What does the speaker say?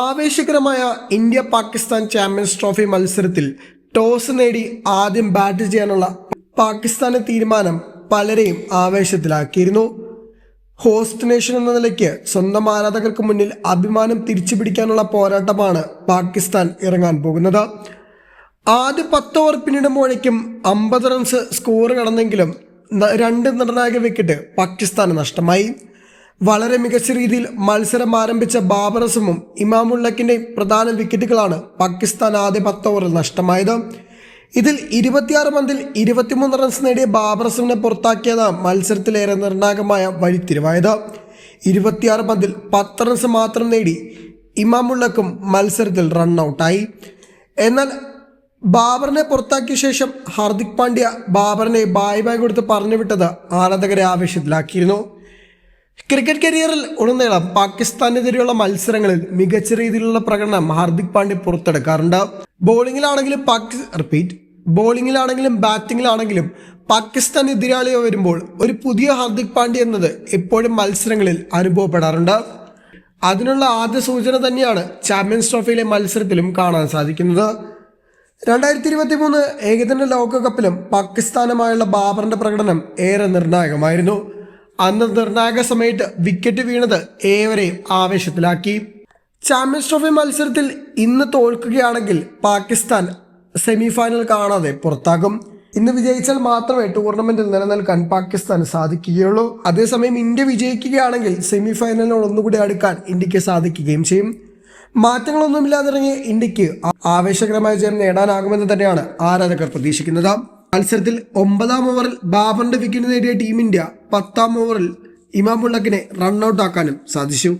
ആവേശകരമായ India Pakistan champions trophy മത്സരത്തിൽ toss നേടി ആദ്യം ബാറ്റ് ചെയ്യാനുള്ള പാകിസ്ഥാന്റെ തീരുമാനം പലരെയും ആവേശത്തിലാക്കിയിരുന്നു. ഹോസ്റ്റ് നേഷൻ എന്ന നിലയ്ക്ക് സ്വന്തം ആരാധകർക്ക് മുന്നിൽ അഭിമാനം തിരിച്ചു പിടിക്കാനുള്ള പോരാട്ടമാണ് പാകിസ്ഥാൻ ഇറങ്ങാൻ പോകുന്നത്. ആദ്യ പത്ത് ഓവർ പിന്നിടുമ്പോഴേക്കും അമ്പത് റൺസ് സ്കോർ കടന്നെങ്കിലും രണ്ട് നിർണായക വിക്കറ്റ് പാകിസ്ഥാന് നഷ്ടമായി. വളരെ മികച്ച രീതിയിൽ മത്സരം ആരംഭിച്ച ബാബർ അസമും ഇമാമുള്ളക്കിന്റെയും പ്രധാന വിക്കറ്റുകളാണ് പാകിസ്ഥാൻ ആദ്യ പത്ത് ഓവറിൽ നഷ്ടമായത്. ഇതിൽ ഇരുപത്തിയാറ് പന്തിൽ ഇരുപത്തിമൂന്ന് റൺസ് നേടിയ ബാബർ അസമിനെ പുറത്താക്കിയത് മത്സരത്തിലേറെ നിർണായകമായ വഴിത്തിരിവായത്. ഇരുപത്തിയാറ് പന്തിൽ പത്ത് റൺസ് മാത്രം നേടി ഇമാമുള്ളക്കും മത്സരത്തിൽ റൺ ഔട്ടായി എന്നാൽ ബാബറിനെ പുറത്താക്കിയ ശേഷം ഹാർദിക് പാണ്ഡ്യ ബാബറിനെ ബായ് ബായ് കൊടുത്ത് പറഞ്ഞുവിട്ടത് ആരാധകരെ ആവേശത്തിലാക്കിയിരുന്നു. ക്രിക്കറ്റ് കരിയറിൽ ഉടനീളം പാകിസ്ഥാനെതിരെയുള്ള മത്സരങ്ങളിൽ മികച്ച രീതിയിലുള്ള പ്രകടനം ഹാർദിക് പാണ്ഡ്യ പുറത്തെടുക്കാറുണ്ട്. ബോളിങ്ങിലാണെങ്കിലും പാകി റിപ്പീറ്റ് ബോളിങ്ങിലാണെങ്കിലും ബാറ്റിങ്ങിലാണെങ്കിലും പാകിസ്ഥാൻ എതിരാളിയെ വരുമ്പോൾ ഒരു പുതിയ ഹാർദിക് പാണ്ഡ്യ എന്നത് എപ്പോഴും മത്സരങ്ങളിൽ അനുഭവപ്പെടാറുണ്ട്. അതിനുള്ള ആദ്യ സൂചന തന്നെയാണ് ചാമ്പ്യൻസ് ട്രോഫിയിലെ മത്സരത്തിലും കാണാൻ സാധിക്കുന്നത്. രണ്ടായിരത്തി ഇരുപത്തി മൂന്ന് ഏകദിന ലോകകപ്പിലും പാകിസ്ഥാനുമായുള്ള ബാബറിന്റെ പ്രകടനം ഏറെ നിർണായകമായിരുന്നു. അന്ന് നിർണായക സമയത്ത് വിക്കറ്റ് വീണത് ഏവരെയും ആവേശത്തിലാക്കി. ചാമ്പ്യൻസ് ട്രോഫി മത്സരത്തിൽ ഇന്ന് തോൽക്കുകയാണെങ്കിൽ പാകിസ്ഥാൻ സെമി ഫൈനൽ കാണാതെ പുറത്താകും. ഇന്ന് വിജയിച്ചാൽ മാത്രമേ ടൂർണമെന്റിൽ നിലനിൽക്കാൻ പാകിസ്ഥാന് സാധിക്കുകയുള്ളൂ. അതേസമയം ഇന്ത്യ വിജയിക്കുകയാണെങ്കിൽ സെമി ഫൈനലിനോട് ഒന്നുകൂടി അടുക്കാൻ ഇന്ത്യയ്ക്ക് സാധിക്കുകയും ചെയ്യും. മാറ്റങ്ങളൊന്നുമില്ലാതിറങ്ങിയ ഇന്ത്യയ്ക്ക് ആവേശകരമായ ജയം നേടാനാകുമെന്ന് തന്നെയാണ് ആരാധകർ പ്രതീക്ഷിക്കുന്നത്. മത്സരത്തിൽ ഒമ്പതാം ഓവറിൽ ബാബറിന്റെ വിക്കറ്റ് നേടിയ ടീം ഇന്ത്യ പത്താം ഓവറിൽ ഇമാം ഉള്ളക്കിനെ റണ്ണൌട്ട് ആക്കാനും സാധിച്ചു.